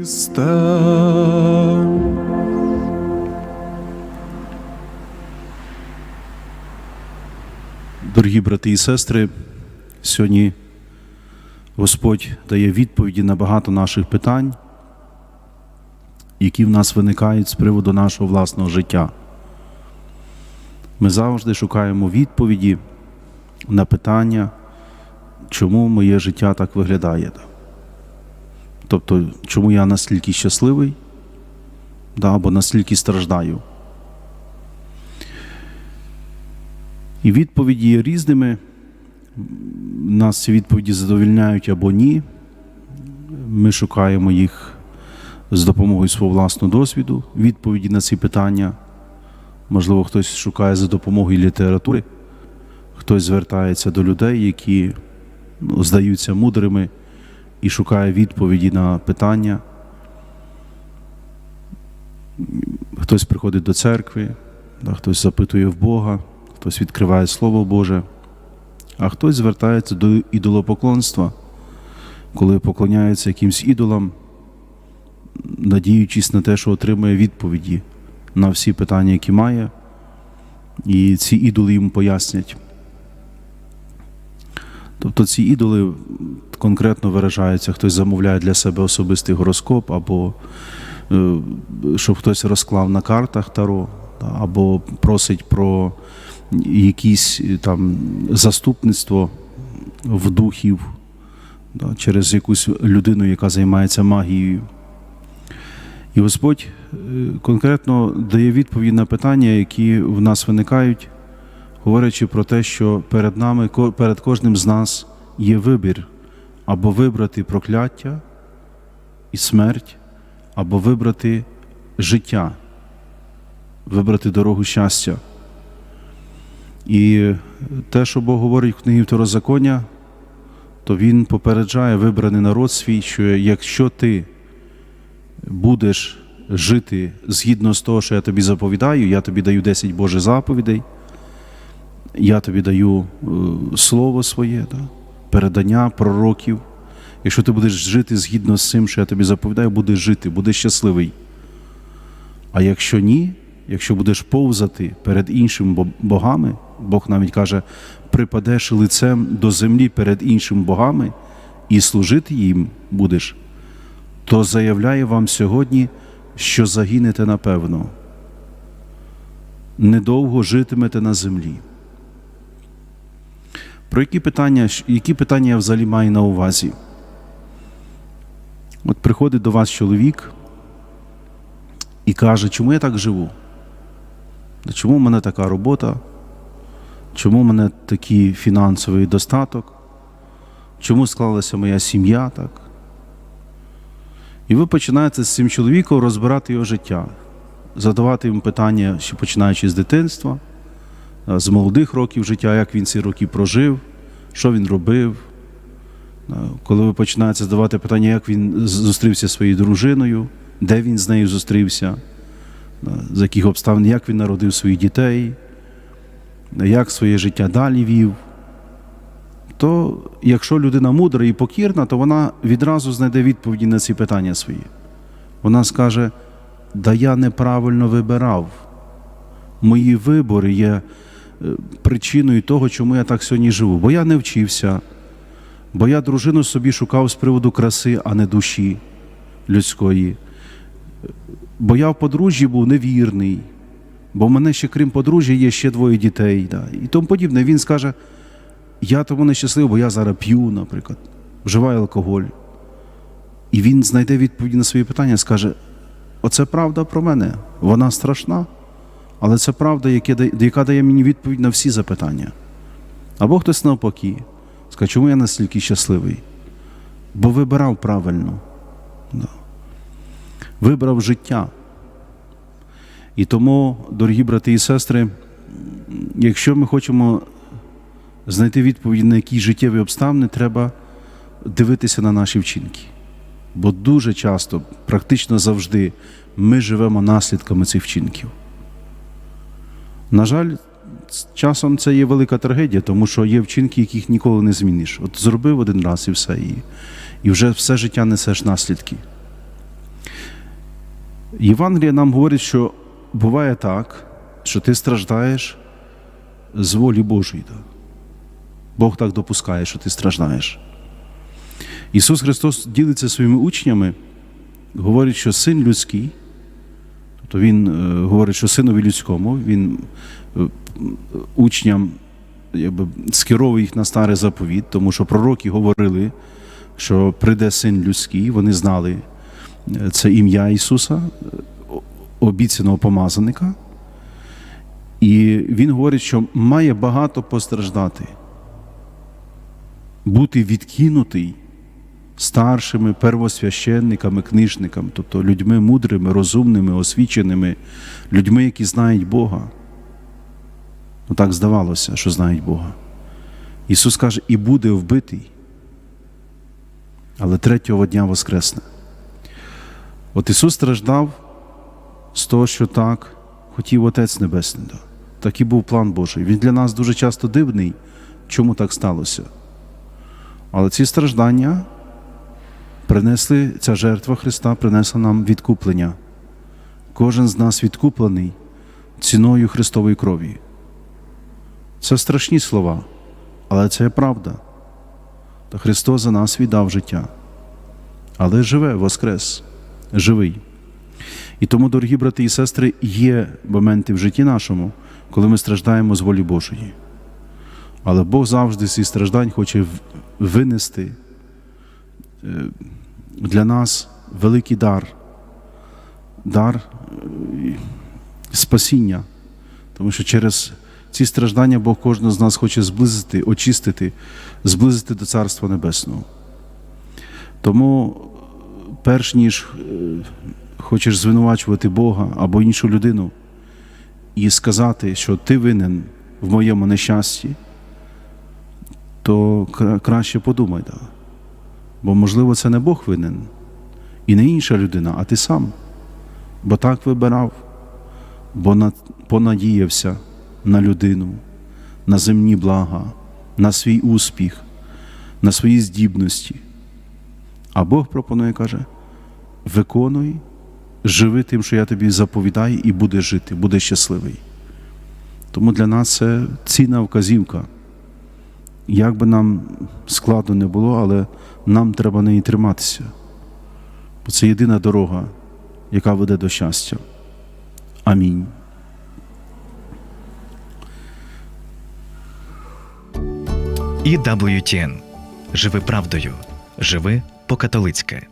Христе. Дорогі брати і сестри, сьогодні Господь дає відповіді на багато наших питань, які в нас виникають з приводу нашого власного життя. Ми завжди шукаємо відповіді на питання, чому моє життя так виглядає. Тобто, чому я настільки щасливий да, або настільки страждаю. І відповіді є різними. Нас відповіді задовільняють або ні. Ми шукаємо їх з допомогою свого власного досвіду, відповіді на ці питання. Можливо, хтось шукає за допомогою літератури, хтось звертається до людей, які ну, здаються мудрими і шукає відповіді на питання. Хтось приходить до церкви, хтось запитує в Бога, хтось відкриває Слово Боже, а хтось звертається до ідолопоклонства, коли поклоняється якимсь ідолам, надіючись на те, що отримує відповіді на всі питання, які має, і ці ідоли йому пояснять. Тобто ці ідоли конкретно виражаються, хтось замовляє для себе особистий гороскоп, або е, щоб хтось розклав на картах таро, або просить про якісь е, там заступництво в духів через якусь людину, яка займається магією. І Господь е, конкретно дає відповідь на питання, які в нас виникають, говорячи про те, що перед нами, перед кожним з нас є вибір або вибрати прокляття і смерть, або вибрати життя, вибрати дорогу щастя. І те, що Бог говорить в книгі Второзаконня, то Він попереджає вибраний народ свій, що якщо ти будеш жити згідно з того, що я тобі заповідаю, я тобі даю 10 Божих заповідей, я тобі даю е, слово своє, да, передання пророків. Якщо ти будеш жити згідно з цим, що я тобі заповідаю, будеш жити, будеш щасливий. А якщо ні, якщо будеш повзати перед іншими богами, Бог навіть каже, припадеш лицем до землі перед іншими богами і служити їм будеш, то заявляю вам сьогодні, що загинете напевно. Недовго житимете на землі. Про які питання, які питання я взагалі маю на увазі? От приходить до вас чоловік і каже, чому я так живу? Чому в мене така робота? Чому в мене такий фінансовий достаток? Чому склалася моя сім'я так? І ви починаєте з цим чоловіком розбирати його життя, задавати йому питання, ще починаючи з дитинства, з молодих років життя, як він ці роки прожив, що він робив. Коли ви починаєте задавати питання, як він зустрівся зі своєю дружиною, де він з нею зустрівся, з яких обставин, як він народив своїх дітей, як своє життя далі вів, то якщо людина мудра і покірна, то вона відразу знайде відповіді на ці питання свої. Вона скаже, да я неправильно вибирав. Мої вибори є е, причиною того, чому я так сьогодні живу. Бо я не вчився, бо я дружину собі шукав з приводу краси, а не душі людської. Бо я в подружжі був невірний, бо в мене ще крім подружжя є ще двоє дітей. Да, і тому подібне. Він скаже, я тому нещасливий, бо я зараз п'ю, наприклад, вживаю алкоголь. І він знайде відповіді на свої питання, скаже: оце правда про мене, вона страшна, але це правда, яка дає мені відповідь на всі запитання. Або хтось навпаки, скаже, чому я настільки щасливий? Бо вибирав правильно, Да. вибрав життя. І тому, дорогі брати і сестри, якщо ми хочемо знайти відповідь на які життєві обставини, треба дивитися на наші вчинки. Бо дуже часто, практично завжди, ми живемо наслідками цих вчинків. На жаль, часом це є велика трагедія, тому що є вчинки, яких ніколи не зміниш. От зробив один раз і все, і, і вже все життя несеш наслідки. Євангелія нам говорить, що буває так, що ти страждаєш з волі Божої. Бог так допускає, що ти страждаєш. Ісус Христос ділиться своїми учнями, говорить, що син людський, тобто Він е, говорить, що синові людському, Він е, учням якби, скеровує їх на старий заповіт, тому що пророки говорили, що прийде син людський, вони знали е, це ім'я Ісуса, обіцяного помазаника. І Він говорить, що має багато постраждати, бути відкинутий старшими первосвященниками, книжниками, тобто людьми мудрими, розумними, освіченими, людьми, які знають Бога. Ну так здавалося, що знають Бога. Ісус каже, і буде вбитий, але третього дня воскресне. От Ісус страждав з того, що так хотів Отець Небесний. Так і був план Божий. Він для нас дуже часто дивний, чому так сталося. Але ці страждання принесли, ця жертва Христа принесла нам відкуплення. Кожен з нас відкуплений ціною Христової крові. Це страшні слова, але це є правда. Та Христос за нас віддав життя. Але живе Воскрес, живий. І тому, дорогі брати і сестри, є моменти в житті нашому, коли ми страждаємо з волі Божої. Але Бог завжди з цих страждань хоче винести для нас великий дар, дар е, спасіння. Тому що через ці страждання Бог кожного з нас хоче зблизити, очистити, зблизити до Царства Небесного. Тому, е, перш ніж е, хочеш звинувачувати Бога або іншу людину і сказати, що ти винен в моєму нещасті, то краще подумай. Да. Бо, можливо, це не Бог винен і не інша людина, а ти сам. Бо так вибирав, бо понадіявся на людину, на земні блага, на свій успіх, на свої здібності. А Бог пропонує, каже: виконуй, живи тим, що я тобі заповідаю, і будеш жити, будеш щасливий. Тому для нас це цінна вказівка. Як би нам складно не було, але нам треба неї триматися. Бо це єдина дорога, яка веде до щастя. Амінь. І WTN. Живи правдою. Живи по-католицьки.